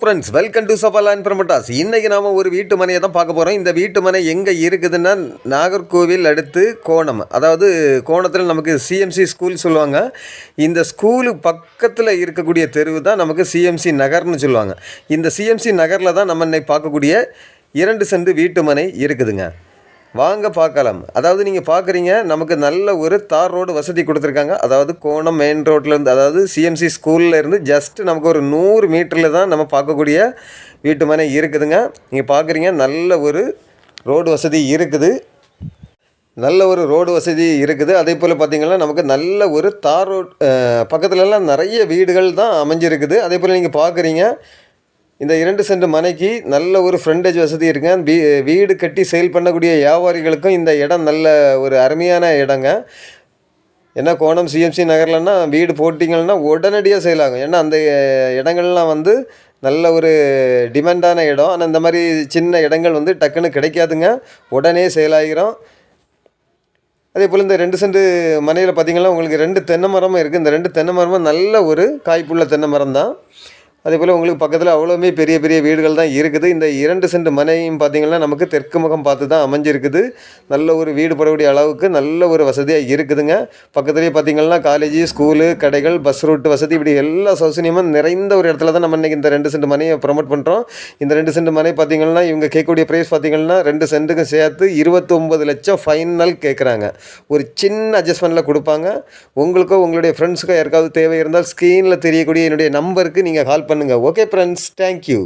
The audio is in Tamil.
ஃப்ரெண்ட்ஸ் வெல்கம் டு சஃபாலான் பிரமட்டாஸ் இன்றைக்கி நாம் ஒரு வீட்டு மனையை தான் பார்க்க போகிறோம் இந்த வீட்டு மனை எங்கே இருக்குதுன்னா நாகர்கோவில் அடுத்து கோணம். அதாவது கோணத்தில் நமக்கு சிஎம்சி ஸ்கூல் சொல்லுவாங்க. இந்த ஸ்கூலு பக்கத்தில் இருக்கக்கூடிய தெருவு தான் நமக்கு சிஎம்சி நகர்னு சொல்லுவாங்க. இந்த சிஎம்சி நகரில் தான் நம்ம இன்னைக்கு பார்க்கக்கூடிய இரண்டு சென்று வீட்டு மனை இருக்குதுங்க. வாங்க பார்க்கலாம். அதாவது நீங்கள் பார்க்குறீங்க நமக்கு நல்ல ஒரு தார் ரோடு வசதி கொடுத்துருக்காங்க. அதாவது கோணம் மெயின் ரோட்லேருந்து அதாவது சிஎம்சி ஸ்கூல்லேருந்து ஜஸ்ட் நமக்கு ஒரு நூறு மீட்டரில் தான் நம்ம பார்க்கக்கூடிய வீட்டு மனை இருக்குதுங்க. நீங்கள் பார்க்குறீங்க நல்ல ஒரு ரோடு வசதி இருக்குது. நல்ல ஒரு ரோடு வசதி இருக்குது. அதே போல் பார்த்திங்கன்னா நமக்கு நல்ல ஒரு தார் ரோட் பக்கத்துலலாம் நிறைய வீடுகள் தான் அமைஞ்சிருக்குது. அதே போல் நீங்கள் பார்க்குறீங்க இந்த இரண்டு சென்ட் மனைக்கு நல்ல ஒரு ஃப்ரண்டேஜ் வசதி இருக்குங்க. வீ வீடு கட்டி சேல் பண்ணக்கூடிய வியாபாரிகளுக்கும் இந்த இடம் நல்ல ஒரு அருமையான இடங்க. ஏன்னா கோணம் சிஎம்சி நகர்லன்னா வீடு போட்டிங்கன்னா உடனடியாக சேல் ஆகும். ஏன்னா அந்த இடங்கள்லாம் வந்து நல்ல ஒரு டிமாண்டான இடம். ஆனால் இந்த மாதிரி சின்ன இடங்கள் வந்து டக்குன்னு கிடைக்காதுங்க. உடனே சேல் அதே போல் இந்த ரெண்டு சென்ட் மனையில் பார்த்தீங்கன்னா உங்களுக்கு ரெண்டு தென்னை மரமும் இருக்குது இந்த ரெண்டு தென்னை மரமும் நல்ல ஒரு காய்ப்புள்ள தென்னை மரம் தான் அதே போல் உங்களுக்கு பக்கத்தில் அவ்வளோவுமே பெரிய பெரிய வீடுகள் தான் இருக்குது. இந்த இரண்டு சென்ட் மனையும் பார்த்திங்கன்னா நமக்கு தெற்கு முகம் பார்த்து தான் அமைஞ்சிருக்குது. நல்ல ஒரு வீடு படக்கூடிய அளவுக்கு நல்ல ஒரு வசதியாக இருக்குதுங்க. பக்கத்துலேயே பார்த்திங்கன்னா காலேஜ் ஸ்கூலு கடைகள் பஸ் ரூட் வசதி இப்படி எல்லா சௌசன்யமும் நிறைந்த ஒரு இடத்துல தான் நம்ம இன்றைக்கி இந்த ரெண்டு சென்ட் மனையை ப்ரொமோட் பண்ணுறோம் இந்த ரெண்டு சென்ட் மனை பார்த்திங்கன்னா இவங்க கேட்கக்கூடிய ப்ரைஸ் பார்த்திங்கன்னா ரெண்டு சென்ட்டுக்கும் சேர்த்து இருபத்தொம்பது லட்சம் ஃபைனல் கேட்குறாங்க ஒரு சின்ன அட்ஜஸ்ட்மெண்ட்டில் கொடுப்பாங்க. உங்களுக்கோ உங்களுடைய ஃப்ரெண்ட்ஸுக்கோ யாருக்காவது தேவை இருந்தால் ஸ்க்ரீனில் தெரியக்கூடிய என்னுடைய நம்பருக்கு நீங்கள் கால் பண்ணுங்கள் ஓகே ஃப்ரெண்ட்ஸ் தேங்க்யூ